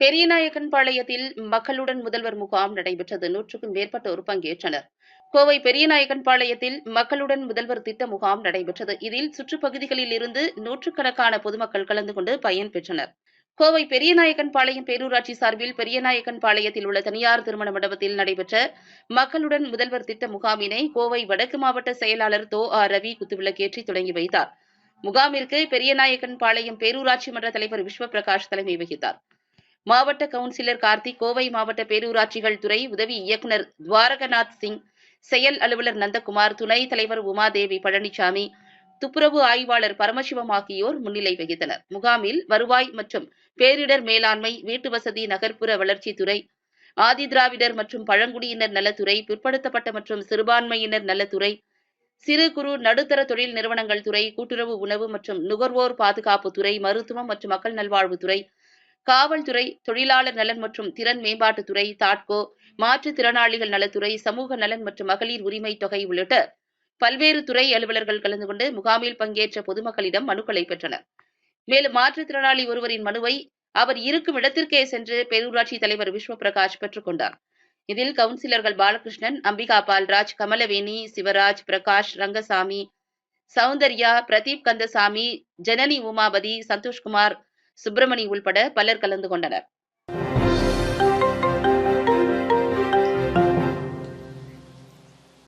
பெரியநாயக்கன்பாளையத்தில் மக்களுடன் முதல்வர் முகாம் நடைபெற்றது. நூற்றுக்கும் மேற்பட்டோர் பங்கேற்றனர். கோவை பெரியநாயக்கன்பாளையத்தில் மக்களுடன் முதல்வர் திட்ட முகாம் நடைபெற்றது. இதில் சுற்றுப்பகுதிகளில் இருந்து நூற்றுக்கணக்கான பொதுமக்கள் கலந்து கொண்டு பயன்பெற்றனர் கோவை பெரியநாயக்கன்பாளையம் பேரூராட்சி சார்பில் பெரியநாயக்கன்பாளையத்தில் உள்ள தனியார் திருமண மண்டபத்தில் நடைபெற்ற மக்களுடன் முதல்வர் திட்ட முகாமினை கோவை வடக்கு மாவட்ட செயலாளர் தோ. ஆர். ரவி குத்துவிளக்கேற்றி தொடங்கி வைத்தார். முகாமிற்கு பெரியநாயக்கன்பாளையம் பேரூராட்சி மன்ற தலைவர் விஸ்வபிரகாஷ் தலைமை வகித்தார். மாவட்ட கவுன்சிலர் கார்த்திக் கோவை மாவட்ட பேரூராட்சிகள் துறை உதவி இயக்குநர் துவாரகநாத் சிங் செயல் அலுவலர் நந்தகுமார் துணைத் தலைவர் உமாதேவி பழனிசாமி துப்புரவு ஆய்வாளர் பரமசிவம் ஆகியோர் முன்னிலை வகித்தனர். முகாமில் வருவாய் மற்றும் பேரிடர் மேலாண்மை வீட்டு வசதி நகர்ப்புற வளர்ச்சித்துறை ஆதிதிராவிடர் மற்றும் பழங்குடியினர் நலத்துறை பிற்படுத்தப்பட்ட மற்றும் சிறுபான்மையினர் நலத்துறை சிறு குறு நடுத்தர தொழில் நிறுவனங்கள் துறை கூட்டுறவு உணவு மற்றும் நுகர்வோர் பாதுகாப்பு துறை மருத்துவம் மற்றும் மக்கள் நல்வாழ்வுத்துறை காவல்துறை தொழிலாளர் நலன் மற்றும் திறன் மேம்பாட்டுத்துறை தாட்கோ மாற்றுத்திறனாளிகள் நலத்துறை சமூக நலன் மற்றும் மகளிர் உரிமை தொகை உள்ளிட்ட பல்வேறு துறை அலுவலர்கள் கலந்து கொண்டு முகாமில் பங்கேற்ற பொதுமக்களிடம் மனுக்களை பெற்றனர். மேலும் மாற்றுத்திறனாளி ஒருவரின் மனுவை அவர் இருக்கும் இடத்திற்கே சென்று பேரூராட்சி தலைவர் விஸ்வபிரகாஷ் பெற்றுக் கொண்டார். இதில் கவுன்சிலர்கள் பாலகிருஷ்ணன் அம்பிகா பால்ராஜ் கமலவேணி சிவராஜ் பிரகாஷ் ரங்கசாமி சௌந்தர்யா பிரதீப் கந்தசாமி ஜனனி உமாபதி சந்தோஷ்குமார் சுப்பிரமணி உள்பட பலர் கலந்து கொண்டனர்.